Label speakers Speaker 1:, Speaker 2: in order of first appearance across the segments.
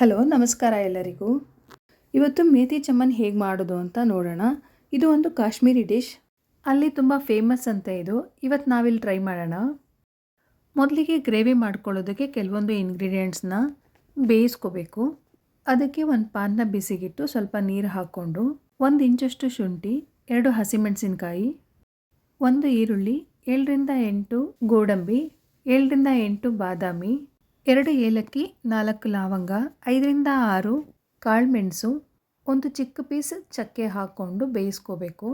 Speaker 1: Hello, ನಮಸ್ಕಾರ ಎಲ್ಲರಿಗೂ. ಇವತ್ತು ಮೇಥಿ ಚಮನ್ ಹೇಗೆ ಮಾಡೋದು ಅಂತ ನೋಡೋಣ. ಇದು ಒಂದು ಕಾಶ್ಮೀರಿ ಡಿಶ್ ಅಲ್ಲಿ ತುಂಬ ಫೇಮಸ್ ಅಂತ ಇದು. ಇವತ್ತು ನಾವಿಲ್ಲಿ ಟ್ರೈ ಮಾಡೋಣ. ಮೊದಲಿಗೆ ಗ್ರೇವಿ ಮಾಡ್ಕೊಳ್ಳೋದಕ್ಕೆ ಕೆಲವೊಂದು ಇಂಗ್ರೀಡಿಯೆಂಟ್ಸ್ನ ಬೇಯಿಸ್ಕೋಬೇಕು. ಅದಕ್ಕೆ ಒಂದು ಪಾನ್ನ ಬಿಸಿಗಿಟ್ಟು ಸ್ವಲ್ಪ ನೀರು ಹಾಕ್ಕೊಂಡು ಒಂದು ಇಂಚಷ್ಟು ಶುಂಠಿ, ಎರಡು ಹಸಿಮೆಣಸಿನ್ಕಾಯಿ, ಒಂದು ಈರುಳ್ಳಿ, ಏಳರಿಂದ ಎಂಟು ಗೋಡಂಬಿ, ಏಳರಿಂದ ಎಂಟು ಬಾದಾಮಿ ಎರಡು ಏಲಕ್ಕಿ, ನಾಲ್ಕು ಲವಂಗ, ಐದರಿಂದ ಆರು ಕಾಳುಮೆಣಸು ಒಂದು ಚಿಕ್ಕ ಪೀಸ್ ಚಕ್ಕೆ ಹಾಕ್ಕೊಂಡು ಬೇಯಿಸ್ಕೋಬೇಕು.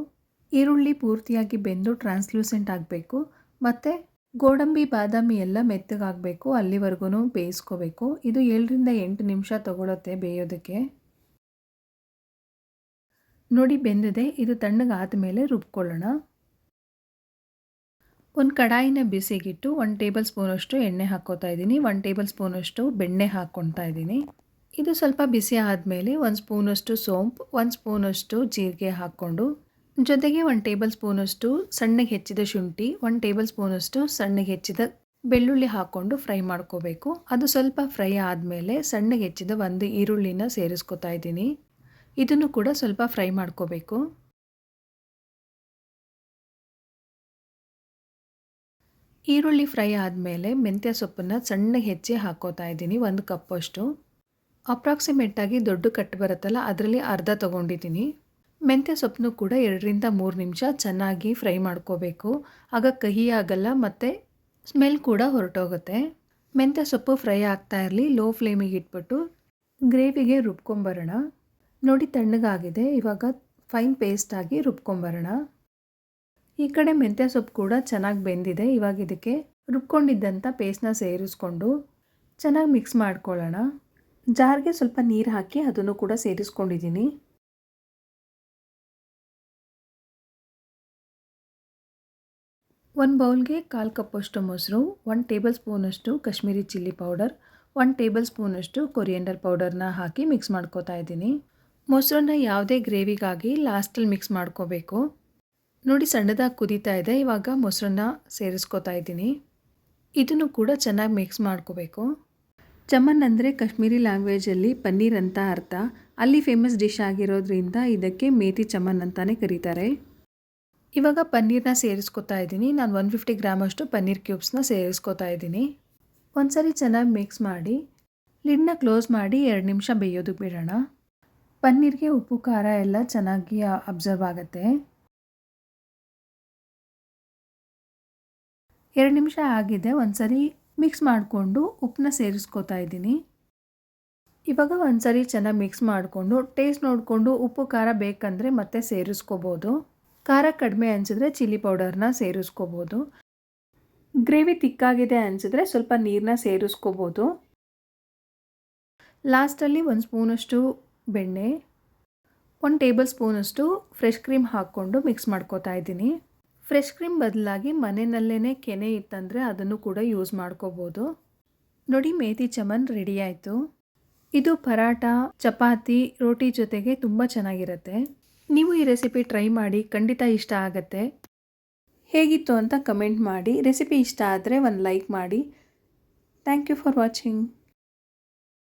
Speaker 1: ಈರುಳ್ಳಿ ಪೂರ್ತಿಯಾಗಿ ಬೆಂದು ಟ್ರಾನ್ಸ್ಲೂಸೆಂಟ್ ಆಗಬೇಕು. ಮತ್ತು ಗೋಡಂಬಿ, ಬಾದಾಮಿ ಎಲ್ಲ ಮೆತ್ತಗಾಗಬೇಕು ಅಲ್ಲಿವರೆಗೂ ಬೇಯಿಸ್ಕೋಬೇಕು. ಇದು ಏಳರಿಂದ ಎಂಟು ನಿಮಿಷ ತಗೊಳುತ್ತೆ ಬೇಯೋದಕ್ಕೆ. ನೋಡಿ ಬೆಂದಿದೆ. ಇದು ತಣ್ಣಗಾದ ಮೇಲೆ ರುಬ್ಕೊಳ್ಳೋಣ. ಒಂದು ಕಡಾಯಿನ ಬಿಸಿಗಿಟ್ಟು ಒನ್ ಟೇಬಲ್ ಸ್ಪೂನಷ್ಟು ಎಣ್ಣೆ ಹಾಕ್ಕೋತಾ ಇದ್ದೀನಿ. ಒನ್ ಟೇಬಲ್ ಸ್ಪೂನಷ್ಟು ಬೆಣ್ಣೆ ಹಾಕ್ಕೊತಾ ಇದ್ದೀನಿ. ಇದು ಸ್ವಲ್ಪ ಬಿಸಿ ಆದಮೇಲೆ ಒಂದು ಸ್ಪೂನಷ್ಟು ಸೋಂಪು, ಒಂದು ಸ್ಪೂನಷ್ಟು ಜೀರಿಗೆ ಹಾಕ್ಕೊಂಡು ಜೊತೆಗೆ ಒಂದು ಟೇಬಲ್ ಸ್ಪೂನಷ್ಟು ಸಣ್ಣಗೆ ಹೆಚ್ಚಿದ ಶುಂಠಿ, ಒಂದು ಟೇಬಲ್ ಸ್ಪೂನಷ್ಟು ಸಣ್ಣಗೆ ಹೆಚ್ಚಿದ ಬೆಳ್ಳುಳ್ಳಿ ಹಾಕ್ಕೊಂಡು ಫ್ರೈ ಮಾಡ್ಕೋಬೇಕು. ಅದು ಸ್ವಲ್ಪ ಫ್ರೈ ಆದಮೇಲೆ ಸಣ್ಣಗೆ ಹೆಚ್ಚಿದ ಒಂದು ಈರುಳ್ಳಿನ ಸೇರಿಸ್ಕೊತಾ ಇದ್ದೀನಿ. ಇದನ್ನು ಕೂಡ ಸ್ವಲ್ಪ ಫ್ರೈ ಮಾಡ್ಕೋಬೇಕು. ಈರುಳ್ಳಿ ಫ್ರೈ ಆದಮೇಲೆ ಮೆಂತ್ಯ ಸೊಪ್ಪನ್ನು ಸಣ್ಣಗೆ ಹೆಚ್ಚಿ ಹಾಕೋತಾ ಇದ್ದೀನಿ, ಒಂದು ಕಪ್ಪಷ್ಟು ಅಪ್ರಾಕ್ಸಿಮೇಟಾಗಿ ದೊಡ್ಡ ಕಟ್ಟು ಬರುತ್ತಲ್ಲ, ಅದರಲ್ಲಿ ಅರ್ಧ ತೊಗೊಂಡಿದ್ದೀನಿ. ಮೆಂತ್ಯ ಸೊಪ್ಪನ್ನು ಕೂಡ ಎರಡರಿಂದ ಮೂರು ನಿಮಿಷ ಚೆನ್ನಾಗಿ ಫ್ರೈ ಮಾಡ್ಕೋಬೇಕು. ಆಗ ಕಹಿ ಆಗಲ್ಲ, ಮತ್ತು ಸ್ಮೆಲ್ ಕೂಡ ಹೊರಟೋಗುತ್ತೆ. ಮೆಂತ್ಯ ಸೊಪ್ಪು ಫ್ರೈ ಆಗ್ತಾ ಇರಲಿ, ಲೋ ಫ್ಲೇಮಿಗೆ ಇಟ್ಬಿಟ್ಟು ಗ್ರೇವಿಗೆ ರುಬ್ಕೊಂಬರೋಣ. ನೋಡಿ ತಣ್ಣಗಾಗಿದೆ, ಇವಾಗ ಫೈನ್ ಪೇಸ್ಟಾಗಿ ರುಬ್ಕೊಂಬರೋಣ. ಈ ಕಡೆ ಮೆಂತ್ಯ ಸೊಪ್ಪು ಕೂಡ ಚೆನ್ನಾಗಿ ಬೆಂದಿದೆ. ಇವಾಗ ಇದಕ್ಕೆ ರುಬ್ಕೊಂಡಿದ್ದಂಥ ಪೇಸ್ಟ್ನ ಸೇರಿಸ್ಕೊಂಡು ಚೆನ್ನಾಗಿ ಮಿಕ್ಸ್ ಮಾಡ್ಕೊಳ್ಳೋಣ. ಜಾರ್ಗೆ ಸ್ವಲ್ಪ ನೀರು ಹಾಕಿ ಅದನ್ನು ಕೂಡ ಸೇರಿಸ್ಕೊಂಡಿದ್ದೀನಿ. ಒಂದು ಬೌಲ್ಗೆ ಕಾಲು ಕಪ್ಪಷ್ಟು ಮೊಸರು ಒನ್ ಟೇಬಲ್ ಸ್ಪೂನಷ್ಟು Kashmiri chilli powder one table ಸ್ಪೂನಷ್ಟು ಕೊರಿಯಂಡರ್ ಪೌಡರ್ನ ಹಾಕಿ ಮಿಕ್ಸ್ ಮಾಡ್ಕೋತಾ ಇದ್ದೀನಿ. ಮೊಸರನ್ನ ಯಾವುದೇ ಗ್ರೇವಿಗಾಗಿ ಲಾಸ್ಟಲ್ಲಿ ಮಿಕ್ಸ್ ಮಾಡ್ಕೋಬೇಕು. ನೋಡಿ ಸಣ್ಣದಾಗಿ ಕುದೀತಾ ಇದೆ. ಇವಾಗ ಮೊಸರನ್ನ ಸೇರಿಸ್ಕೋತಾ ಇದ್ದೀನಿ. ಇದನ್ನು ಕೂಡ ಚೆನ್ನಾಗಿ ಮಿಕ್ಸ್ ಮಾಡ್ಕೋಬೇಕು. ಚಮನ್ ಅಂದರೆ ಕಾಶ್ಮೀರಿ ಲ್ಯಾಂಗ್ವೇಜಲ್ಲಿ ಪನ್ನೀರ್ ಅಂತ ಅರ್ಥ. ಅಲ್ಲಿ ಫೇಮಸ್ ಡಿಶ್ ಆಗಿರೋದ್ರಿಂದ ಇದಕ್ಕೆ ಮೇತಿ ಚಮನ್ ಅಂತಲೇ ಕರೀತಾರೆ. ಇವಾಗ ಪನ್ನೀರ್ನ ಸೇರಿಸ್ಕೊತಾ ಇದ್ದೀನಿ. ನಾನು ಒನ್ ಫಿಫ್ಟಿ ಗ್ರಾಮಷ್ಟು ಪನ್ನೀರ್ ಕ್ಯೂಬ್ಸ್ನ ಸೇರಿಸ್ಕೊತಾ ಇದ್ದೀನಿ. ಒಂದ್ಸರಿ ಚೆನ್ನಾಗಿ ಮಿಕ್ಸ್ ಮಾಡಿ ಲಿಡ್ನ ಕ್ಲೋಸ್ ಮಾಡಿ ಎರಡು ನಿಮಿಷ ಬೇಯೋದಕ್ಕೆ ಬಿಡೋಣ. ಪನ್ನೀರ್ಗೆ ಉಪ್ಪು, ಖಾರ ಎಲ್ಲ ಚೆನ್ನಾಗಿ ಅಬ್ಸರ್ವ್ ಆಗುತ್ತೆ. ಎರಡು ನಿಮಿಷ ಆಗಿದೆ ಒಂದು ಸರಿ ಮಿಕ್ಸ್ ಮಾಡಿಕೊಂಡು ಉಪ್ಪನ್ನ ಸೇರಿಸ್ಕೋತಾ ಇದ್ದೀನಿ. ಇವಾಗ ಒಂದು ಸರಿ ಚೆನ್ನಾಗಿ ಮಿಕ್ಸ್ ಮಾಡಿಕೊಂಡು ಟೇಸ್ಟ್ ನೋಡಿಕೊಂಡು ಉಪ್ಪು, ಖಾರ ಬೇಕಂದರೆ ಮತ್ತೆ ಸೇರಿಸ್ಕೋಬೋದು. ಖಾರ ಕಡಿಮೆ ಅನಿಸಿದ್ರೆ ಚಿಲ್ಲಿ ಪೌಡರ್ನ ಸೇರಿಸ್ಕೋಬೋದು. ಗ್ರೇವಿ ತಿಕ್ಕಾಗಿದೆ ಅನಿಸಿದ್ರೆ ಸ್ವಲ್ಪ ನೀರನ್ನ ಸೇರಿಸ್ಕೋಬೋದು. ಲಾಸ್ಟಲ್ಲಿ ಒಂದು ಸ್ಪೂನಷ್ಟು ಬೆಣ್ಣೆ, ಒಂದು ಟೇಬಲ್ ಸ್ಪೂನಷ್ಟು ಫ್ರೆಶ್ ಕ್ರೀಮ್ ಹಾಕ್ಕೊಂಡು ಮಿಕ್ಸ್ ಮಾಡ್ಕೋತಾ ಇದ್ದೀನಿ. ಫ್ರೆಶ್ ಕ್ರೀಮ್ ಬದಲಾಗಿ ಮನೆಯಲ್ಲೇ ಕೆನೆ ಇತ್ತಂದರೆ ಅದನ್ನು ಕೂಡ ಯೂಸ್ ಮಾಡ್ಕೋಬೋದು. ನೋಡಿ, ಮೇತಿ ಚಮನ್ ರೆಡಿ ಆಯಿತು. ಇದು ಪರಾಟ ಚಪಾತಿ, ರೋಟಿ ಜೊತೆಗೆ ತುಂಬ ಚೆನ್ನಾಗಿರುತ್ತೆ. ನೀವು ಈ ರೆಸಿಪಿ ಟ್ರೈ ಮಾಡಿ, ಖಂಡಿತ ಇಷ್ಟ ಆಗುತ್ತೆ. ಹೇಗಿತ್ತು ಅಂತ ಕಮೆಂಟ್ ಮಾಡಿ. ರೆಸಿಪಿ ಇಷ್ಟ ಆದರೆ ಒಂದು ಲೈಕ್ ಮಾಡಿ. Thank you for watching.